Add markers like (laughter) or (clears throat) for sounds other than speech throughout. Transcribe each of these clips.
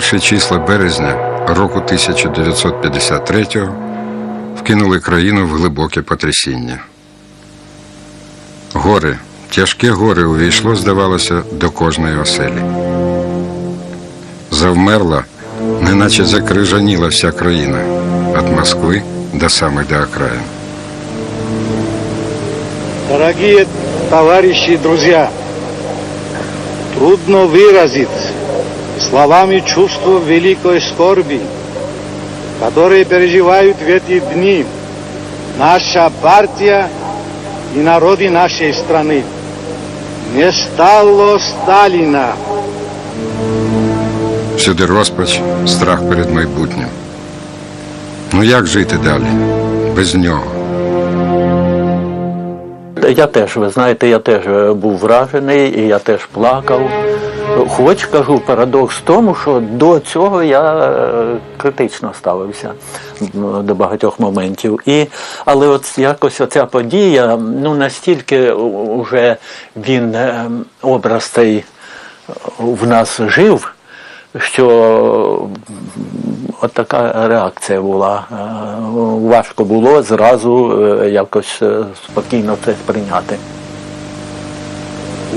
Перші числа березня року 1953-го вкинули країну в глибоке потрясіння. Горе, тяжке горе увійшло, здавалося, до кожної оселі. Завмерла, неначе закрижаніла вся країна від Москви до самих до окраїн. Дорогие товарищи и друзья, трудно выразить словами чувство великой скорби, которые переживают в эти дни наша партия и народы нашей страны. Не стало Сталина. Всюди розпач, страх перед майбутнім. Ну як жити далі? Без нього. Я теж, ви знаєте, я теж е, був вражений і я теж плакав. Хоч кажу, парадокс в тому, що до цього я е, критично ставився до багатьох моментів. І, але от якось оця подія, ну настільки вже він е, образ цей в нас жив, що от така реакція була. Е, Важко було зразу е, якось е, спокійно це сприйняти.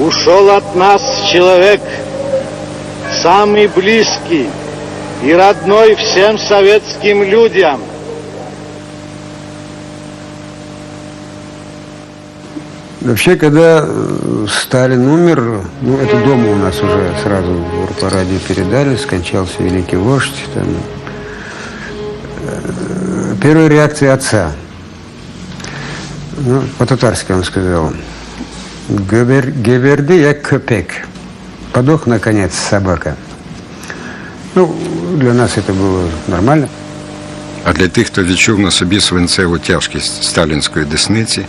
Ушел от нас человек, самый близкий и родной всем советским людям. Вообще, когда э, Сталин умер, ну, это дома у нас уже сразу по радио передали, скончался великий вождь. Там. Э, Первая реакция отца. Ну, по-татарски он сказал. «Гебер- Геверди я köpek. Подох, наконец, собака. Ну, для нас это было нормально. А для тих, хто відчув на собі свинцеву тяжкість сталінської десниці,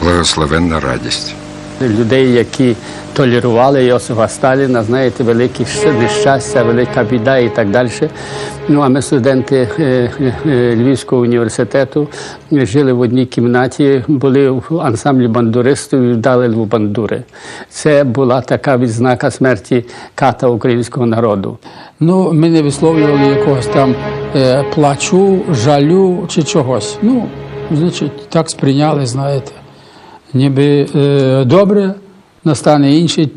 благословенна радість. Людей, які толерували Йосифа Сталіна, знаєте, велике нещастя, велика біда і так далі. Ну, а ми, студенти е, е, е, Львівського університету, жили в одній кімнаті, були в ансамблі бандуристів і вдали в бандури. Це була така відзнака смерті ката українського народу. Ну, ми не висловлювали якогось там плачу, жалю чи чогось. Ну, значить, так сприйняли, знаєте. Ніби е, добре, настане інший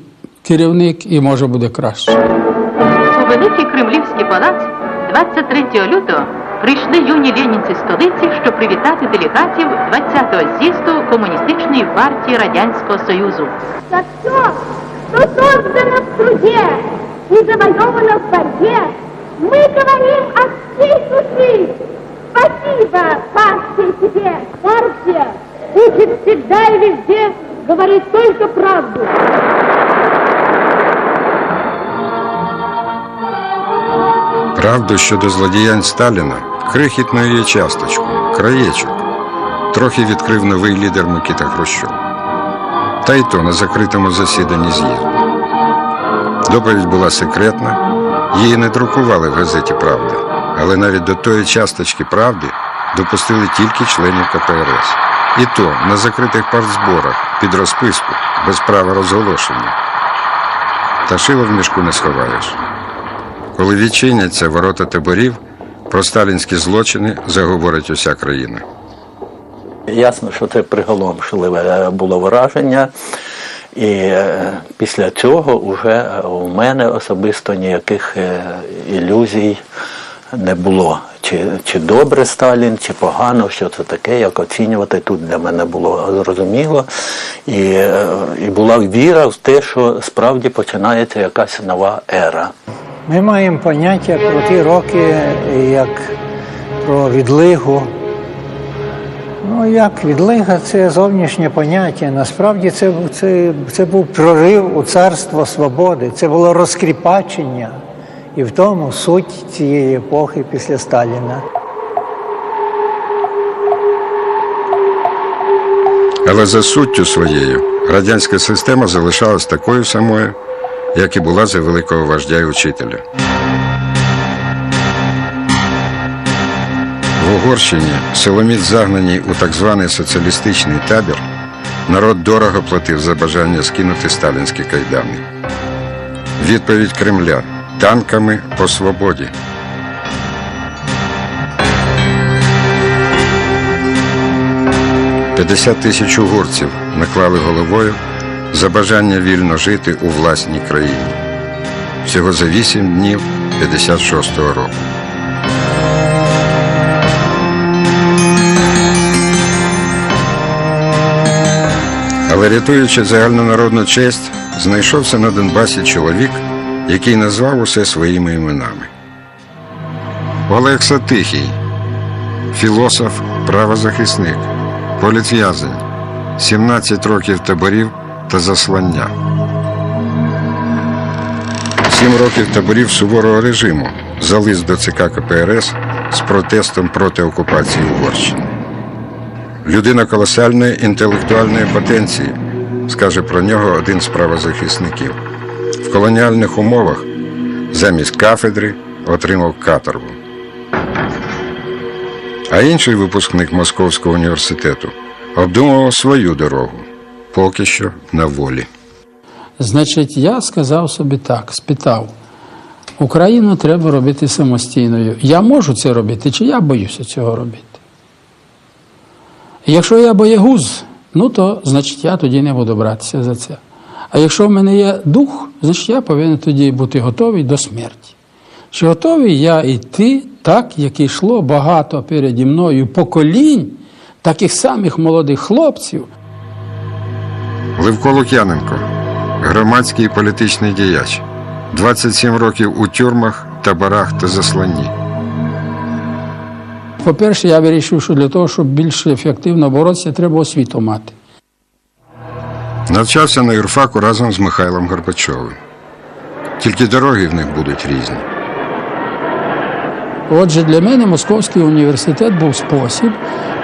керівник і може буде краще. У Великий Кремлівський палац 23 лютого прийшли юні ленінці столиці, щоб привітати делегатів 20-го з'їзду Комуністичної партії Радянського Союзу. За все, что создано в труде и завоевано в борьбе, мы говорим от всей души. Спасибо партии тебе. Партия учит всегда и везде говорить только правду. Правду щодо злодіянь Сталіна, крихітну її часточку, краєчок, трохи відкрив новий лідер Микита Хрущов. Та й то на закритому засіданні з'їзду. Доповідь була секретна, її не друкували в газеті Правда, але навіть до тої часточки правди допустили тільки членів КПРС. І то на закритих партзборах під розписку без права розголошення. Та шило в мішку не сховаєш. Коли відчиняться ворота таборів, про сталінські злочини заговорить уся країна. Ясно, що це приголомшливе було враження. І е, після цього вже у мене особисто ніяких е, ілюзій не було. Чи, чи добре Сталін, чи погано, що це таке, як оцінювати тут для мене було зрозуміло. І, е, і була віра в те, що справді починається якась нова ера. Ми маємо поняття про ті роки як про відлигу. Ну, як відлига це зовнішнє поняття. Насправді це, це, це був прорив у царство свободи, це було розкріпачення. І в тому суть цієї епохи після Сталіна. Але за суттю своєю радянська система залишалась такою самою, як і була за великого вождя і учителя. В Угорщині силоміць загнані у так званий соціалістичний табір, народ дорого платив за бажання скинути сталінські кайдани. Відповідь Кремля танками по свободі. П'ятдесят тисяч угорців наклали головою за бажання вільно жити у власній країні. Всього за вісім днів 56-го року. Але рятуючи загальнонародну честь, знайшовся на Донбасі чоловік, який назвав усе своїми іменами. Олекса Тихий, філософ, правозахисник, політв'язень, 17 років таборів та заслання. Сім років таборів суворого режиму за лист до ЦК КПРС з протестом проти окупації Угорщини. Людина колосальної інтелектуальної потенції, скаже про нього один з правозахисників. Колоніальних умовах замість кафедри отримав каторгу. А інший випускник Московського університету обдумував свою дорогу, поки що на волі. Значить, я сказав собі так, спитав: Україну треба робити самостійною. Я можу це робити, чи я боюся цього робити? Якщо я боягуз, ну то значить я тоді не буду братися за це. А якщо в мене є дух, значить я повинен тоді бути готовий до смерті. Чи готовий я йти так, як йшло багато переді мною поколінь, таких самих молодих хлопців, Левко Лук'яненко, громадський і політичний діяч, 27 років у тюрмах, таборах та засланні. По-перше, я вирішив, що для того, щоб більш ефективно боротися, треба освіту мати. Навчався на юрфаку разом з Михайлом Горбачовим. Тільки дороги в них будуть різні. Отже, для мене Московський університет був спосіб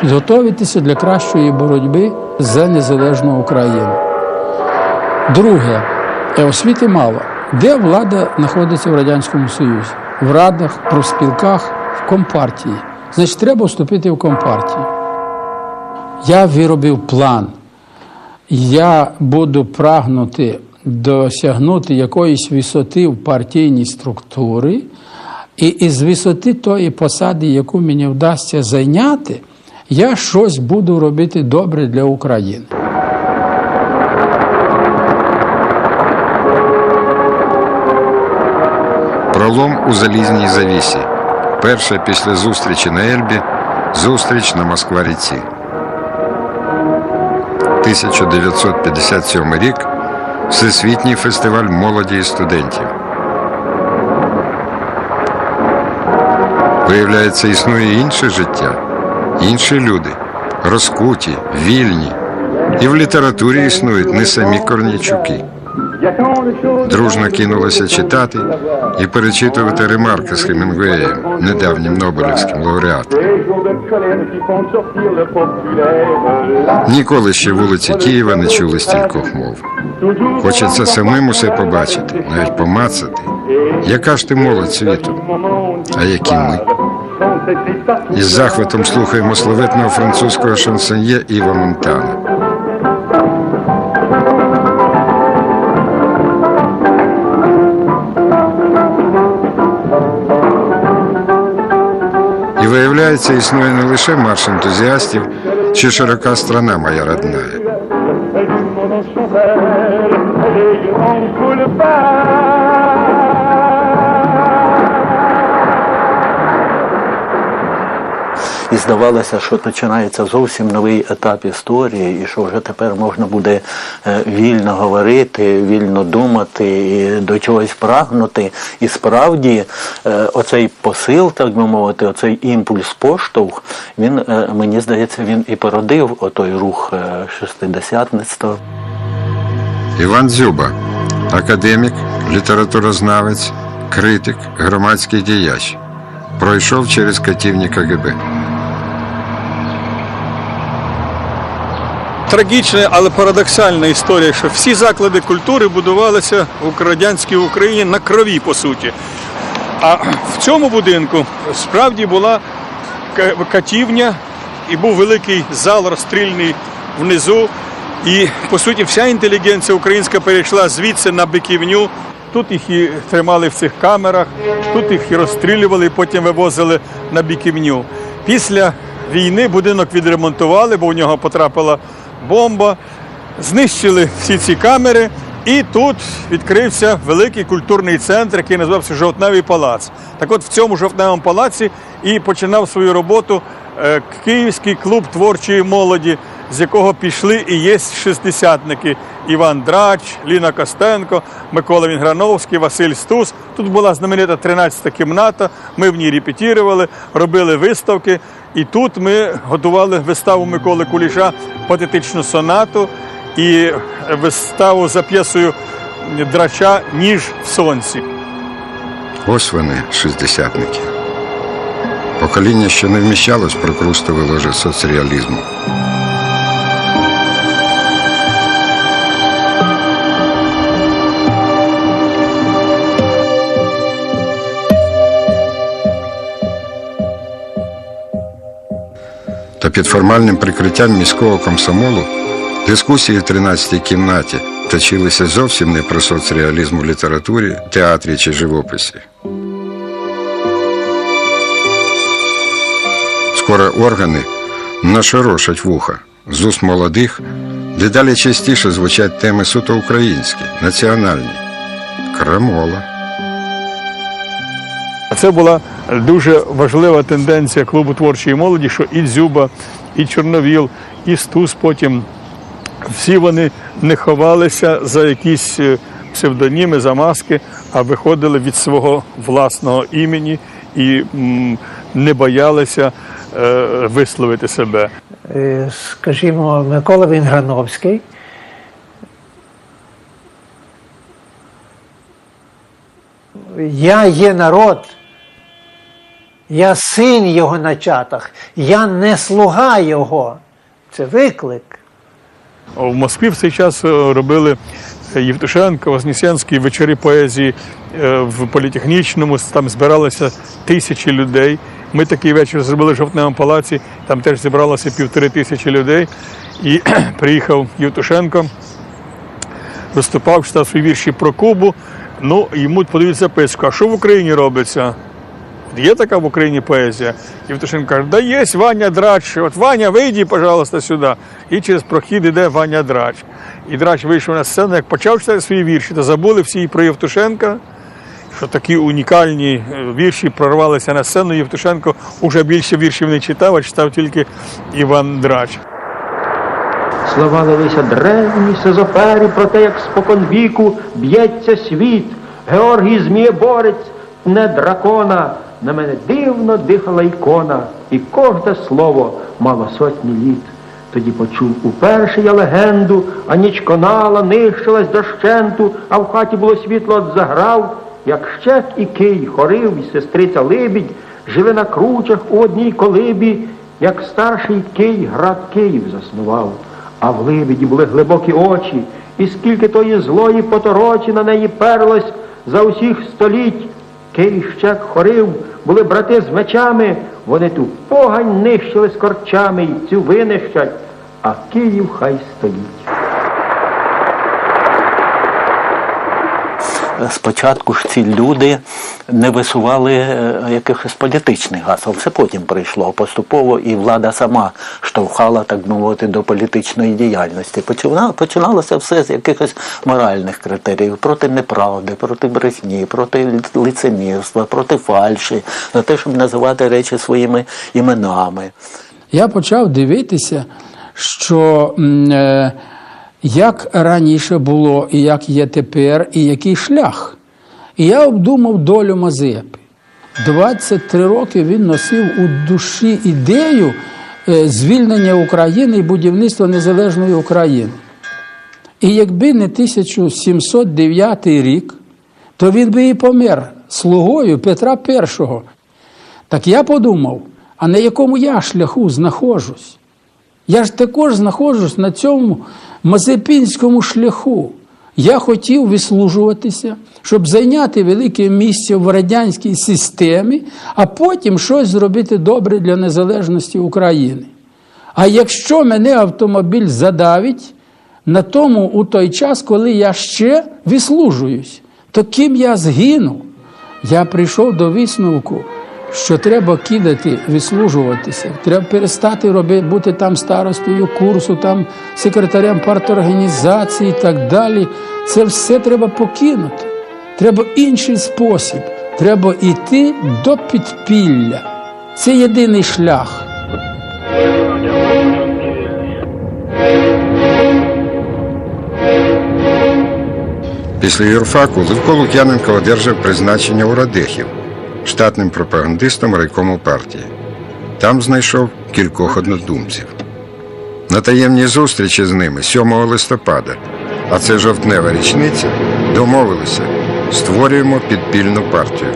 підготуватися для кращої боротьби за незалежну Україну. Друге, е, освіти мало. Де влада знаходиться в Радянському Союзі? В радах, профспілках, в компартії. Значить, треба вступити в компартію. Я виробив план. Я буду прагнути досягнути якоїсь висоти в партійній структурі, і із висоти тої посади, яку мені вдасться зайняти, я щось буду робити добре для України. Пролом у залізній завісі. Перша після зустрічі на Ельбі зустріч на Москва-ріці. 1957 рік Всесвітній фестиваль молоді і студентів. Виявляється, існує інше життя, інші люди, розкуті, вільні. І в літературі існують не самі Корнійчуки. Дружно кинулося читати і перечитувати ремарки з Хемінгуеєм, недавнім Нобелівським лауреатом. Ніколи ще вулиці Києва не чули стількох мов. Хочеться самим усе побачити, навіть помацати. Яка ж ти молодь світу? А які ми? Із захватом слухаємо славетного французького шансоньє Іва Монтана. Виявляється, існує не лише марш ентузіастів чи широка страна моя родная. Здавалося, що починається зовсім новий етап історії, і що вже тепер можна буде е, вільно говорити, вільно думати, і до чогось прагнути. І справді е, оцей посил, так би мовити, оцей імпульс поштовх, він е, мені здається, він і породив отой рух шестидесятництва. Іван Дзюба, академік, літературознавець, критик, громадський діяч. Пройшов через катівні КГБ. Трагічна, але парадоксальна історія, що всі заклади культури будувалися в радянській Україні на крові, по суті. А в цьому будинку справді була катівня і був великий зал розстрільний внизу. І по суті вся інтелігенція українська перейшла звідси на биківню. Тут їх і тримали в цих камерах, тут їх і розстрілювали, і потім вивозили на біківню. Після війни будинок відремонтували, бо в нього потрапила бомба. Знищили всі ці камери, і тут відкрився великий культурний центр, який називався Жовтневий палац. Так от в цьому жовтневому палаці і починав свою роботу е, Київський клуб творчої молоді, з якого пішли і є шестдесятники Іван Драч, Ліна Костенко, Микола Вінграновський, Василь Стус. Тут була знаменита 13-та кімната. Ми в ній репетірували, робили виставки. І тут ми готували виставу Миколи Куліша патетичну сонату і виставу за п'єсою Драча Ніж в сонці. Ось вони, шістдесятники. Покоління, що не вміщалось прокрустове ложе соцреалізму. Та під формальним прикриттям міського комсомолу дискусії в 13-й кімнаті точилися зовсім не про соцреалізм у літературі, театрі чи живописі. Скоро органи нашорошать вуха. З уст молодих дедалі частіше звучать теми суто українські, національні. Крамола. Це була дуже важлива тенденція клубу творчої молоді, що і Дзюба, і Чорновіл, і Стус потім всі вони не ховалися за якісь е, псевдоніми, за маски, а виходили від свого власного імені і не боялися е, висловити себе. Е, Скажімо, Микола Вінграновський. Я є народ, я син його начаток, я не слуга його. Це виклик. В Москві в цей час е, робили Євтушенко, Вознесенський вечори поезії е, в політехнічному. Там збиралося тисячі людей. Ми такий вечір зробили в жовтневому палаці. Там теж зібралося півтори тисячі людей. І (clears throat) приїхав Євтушенко, виступав, читав свої вірші про Кубу. Ну, йому подають записку, а що в Україні робиться? Є така в Україні поезія. Євтушенко каже, да є Ваня Драч. От Ваня, вийди, пожалуйста, сюди. І через прохід іде Ваня Драч. І Драч вийшов на сцену, як почав читати свої вірші, то забули всі і про Євтушенка, що такі унікальні е, вірші прорвалися на сцену. Євтушенко вже більше віршів не читав, а читав тільки Іван Драч. Слова лилися древні, сезофері про те, як спокон віку б'ється світ. Георгій Змієборець, не дракона. На мене дивно дихала ікона, і кожне слово мало сотні літ. Тоді почув уперше я легенду, а ніч конала, нищилась дощенту, а в хаті було світло от заграв, як щек і кий, хорив і сестриця Либідь, жили на кручах у одній колибі, як старший кий град Київ заснував. А в Либіді були глибокі очі, і скільки тої злої поторочі на неї перлось за усіх століть. Кий щек хорив, були брати з мечами, вони ту погань нищили з корчами і цю винищать, а Київ хай стоїть. Спочатку ж ці люди не висували е, якихось політичних гасел. Це потім прийшло поступово, і влада сама штовхала, так мовити, до політичної діяльності. Почина- Починалося все з якихось моральних критеріїв проти неправди, проти брехні, проти лицемірства, проти фальші, за те, щоб називати речі своїми іменами. Я почав дивитися, що е, як раніше було, і як є тепер, і який шлях. І я обдумав долю Мазепи. 23 роки він носив у душі ідею е, звільнення України і будівництва незалежної України. І якби не 1709 рік, то він би і помер слугою Петра І. Так я подумав, а на якому я шляху знаходжусь? Я ж також знаходжусь на цьому мазепінському шляху. Я хотів вислужуватися, щоб зайняти велике місце в радянській системі, а потім щось зробити добре для незалежності України. А якщо мене автомобіль задавить на тому у той час, коли я ще вислужуюсь, то ким я згину? Я прийшов до висновку, що треба кидати, вислужуватися, треба перестати робити, бути там старостою курсу, там секретарем парторганізації і так далі. Це все треба покинути. Треба інший спосіб. Треба йти до підпілля. Це єдиний шлях. Після юрфаку Левко Лук'яненко одержав призначення у Радехів, штатним пропагандистом райкому партії. Там знайшов кількох однодумців. На таємній зустрічі з ними 7 листопада, а це жовтнева річниця, домовилися створюємо підпільну партію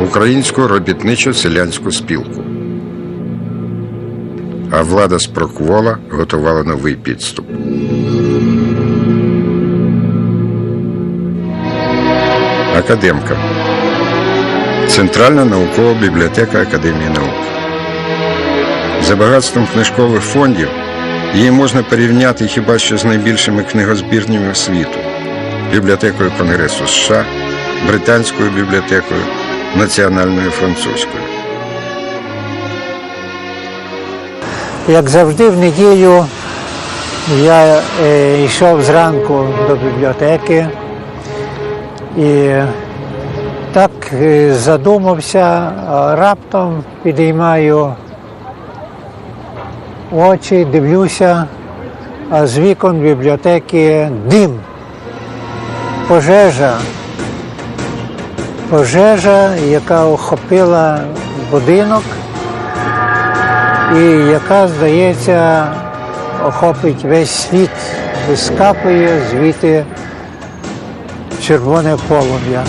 Українську робітничо-селянську спілку. А влада з Проквола готувала новий підступ. Академка. Центральна наукова бібліотека Академії наук. За багатством книжкових фондів її можна порівняти хіба що з найбільшими книгозбірнями світу бібліотекою Конгресу США, Британською бібліотекою, Національною французькою. Як завжди, в неділю я е, йшов зранку до бібліотеки і так е, задумався, раптом підіймаю очі, дивлюся, а з вікон бібліотеки дим, пожежа. Пожежа, яка охопила будинок і яка, здається, охопить весь світ, вискапує звідти червоне полум'я.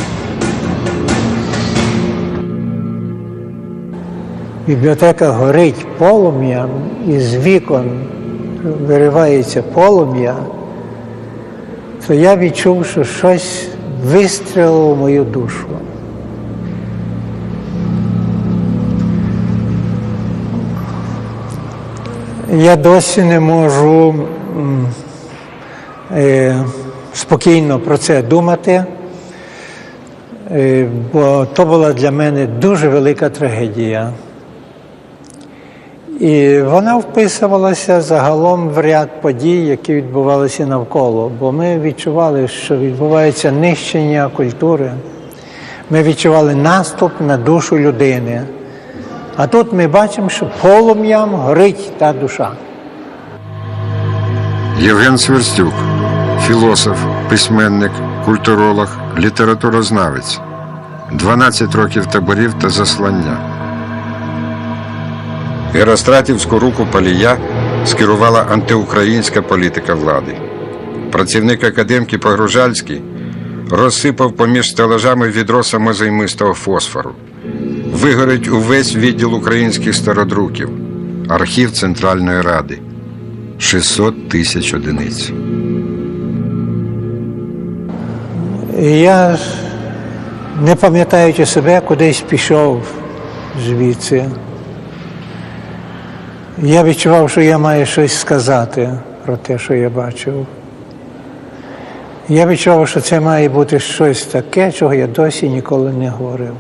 Бібліотека горить полум'ям, і з вікон виривається полум'я, то я відчув, що щось вистрілило в мою душу. Я досі не можу е, спокійно про це думати, е, бо то була для мене дуже велика трагедія. І вона вписувалася загалом в ряд подій, які відбувалися навколо. Бо ми відчували, що відбувається нищення культури. Ми відчували наступ на душу людини. А тут ми бачимо, що полум'ям горить та душа. Євген Сверстюк, філософ, письменник, культуролог, літературознавець, 12 років таборів та заслання. Геростратівську руку Палія скерувала антиукраїнська політика влади. Працівник академки Погружальський розсипав поміж стелажами відро самозаймистого фосфору. Вигорить увесь відділ українських стародруків, архів Центральної Ради. 600 тисяч одиниць. Я, не пам'ятаючи себе, кудись пішов звідси. Я відчував, що я маю щось сказати про те, що я бачив. Я відчував, що це має бути щось таке, чого я досі ніколи не говорив.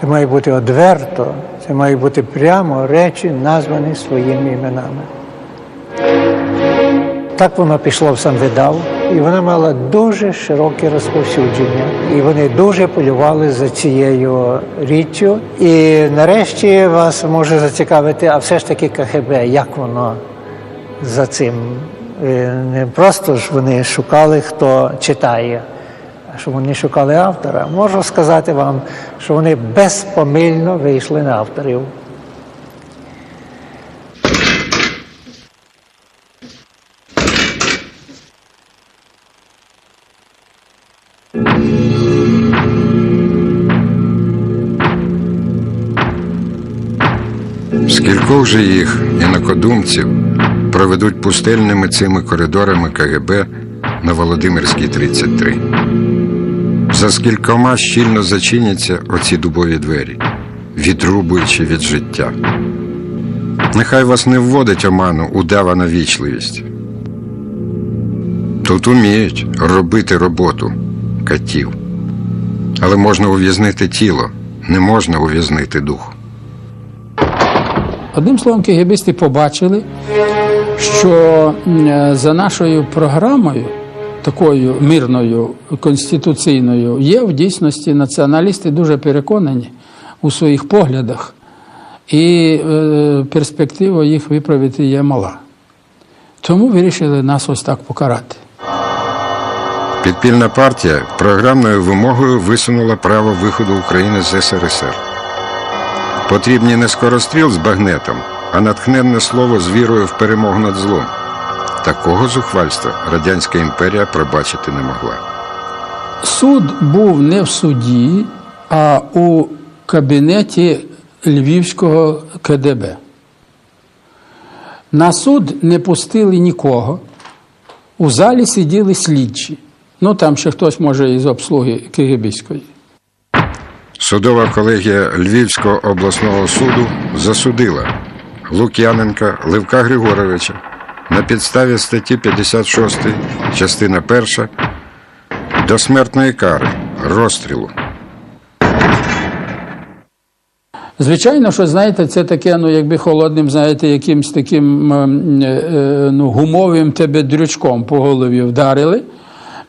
Це має бути одверто, це має бути прямо речі, названі своїми іменами. Так воно пішло в сам видав, і вона мала дуже широке розповсюдження. І вони дуже полювали за цією річчю. І нарешті вас може зацікавити, а все ж таки КГБ, як воно за цим. Е, Не просто ж вони шукали, хто читає, а що вони шукали автора. Можу сказати вам, що вони безпомильно вийшли на авторів. Скількох же їх інакодумців проведуть пустельними цими коридорами КГБ на Володимирській 33. За скількома щільно зачиняться оці дубові двері, відрубуючи від життя. Нехай вас не вводить оману удавана вічливість. Тут уміють робити роботу, катів. Але можна ув'язнити тіло, не можна ув'язнити дух. Одним словом, кегебісти побачили, що е, за нашою програмою, такою мирною, конституційною, є в дійсності націоналісти дуже переконані у своїх поглядах, і е, перспектива їх виправити є мала. Тому вирішили нас ось так покарати. Підпільна партія програмною вимогою висунула право виходу України з СРСР. Потрібні не скоростріл з багнетом, а натхненне слово з вірою в перемогу над злом. Такого зухвальства Радянська імперія пробачити не могла. Суд був не в суді, а у кабінеті Львівського КДБ. На суд не пустили нікого. У залі сиділи слідчі. Ну там ще хтось може із обслуги КГБської. Судова колегія Львівського обласного суду засудила Лук'яненка Левка Григоровича на підставі статті 56, частина 1 до смертної кари розстрілу. Звичайно, що знаєте, це таке, ну якби холодним, знаєте, якимсь таким ем, е, е, ну, гумовим тебе дрючком по голові вдарили.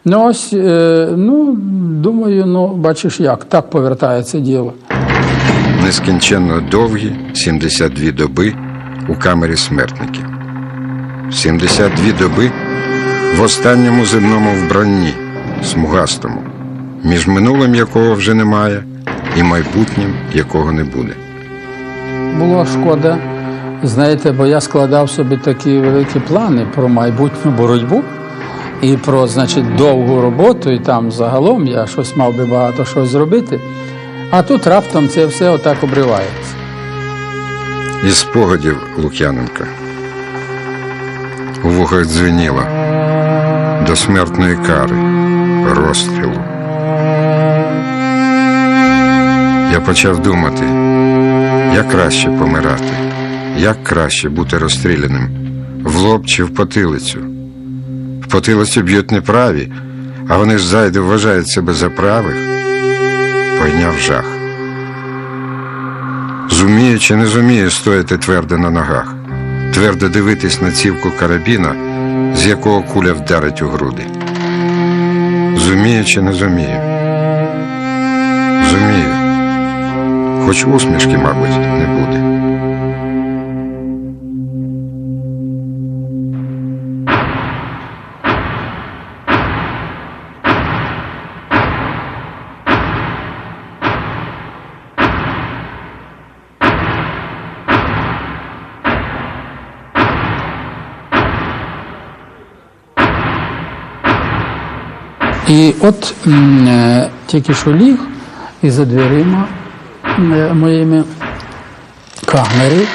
Ну ось, е, ну, думаю, ну, бачиш як, так повертається діло. Нескінченно довгі 72 доби у камері смертників. 72 доби в останньому земному вбранні, смугастому, між минулим якого вже немає, і майбутнім якого не буде. Було шкода, знаєте, бо я складав собі такі великі плани про майбутню боротьбу і про, значить, довгу роботу, і там загалом я щось мав би багато що зробити. А тут раптом це все отак обривається. Із спогадів Лук'яненка. У вухах дзвеніло до смертної кари, розстрілу. Я почав думати, як краще помирати, як краще бути розстріляним в лоб чи в потилицю. В потилицю б'ють неправі, а вони ж зайде вважають себе за правих. Пойняв жах. Зумію чи не зумію стояти твердо на ногах, твердо дивитись на цівку карабіна, з якого куля вдарить у груди. Зумію чи не зумію? Зумію. Хоч усмішки, мабуть, не буде. І от е, тільки що ліг і за дверима е, моїми камери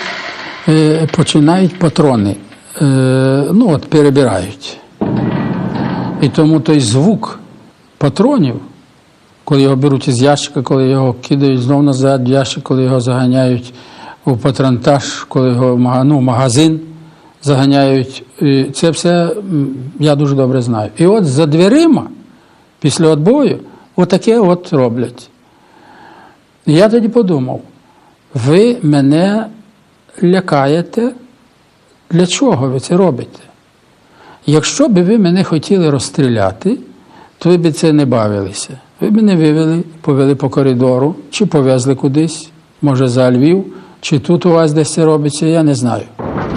е, починають патрони. Ну от перебирають. І тому той звук патронів, коли його беруть із ящика, коли його кидають знову назад в ящик, коли його заганяють у патронтаж, коли його ну, в магазин заганяють. Це все я дуже добре знаю. І от за дверима, після отбою, отаке от роблять. Я тоді подумав, ви мене лякаєте, для чого ви це робите? Якщо б ви мене хотіли розстріляти, то ви б це не бавилися. Ви б мене вивели, повели по коридору, чи повезли кудись, може за Львів, чи тут у вас десь це робиться, я не знаю.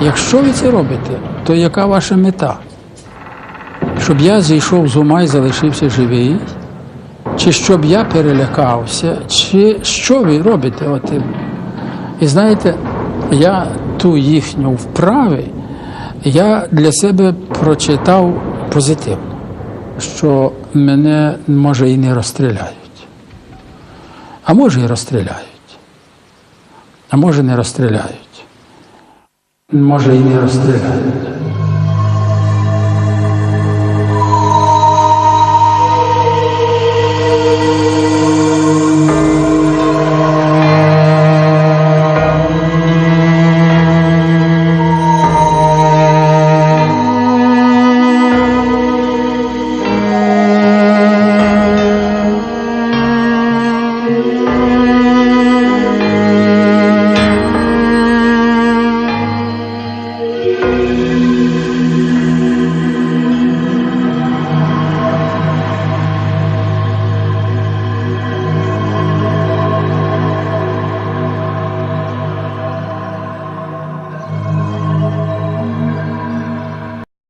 Якщо ви це робите, то яка ваша мета? Щоб я зійшов з ума і залишився живий? Чи щоб я перелякався, чи що ви робите отим? І знаєте, я ту їхню вправи, я для себе прочитав позитивно, що мене може і не розстріляють. А може і розстріляють. А може не розстріляють. Може і не розстріляють.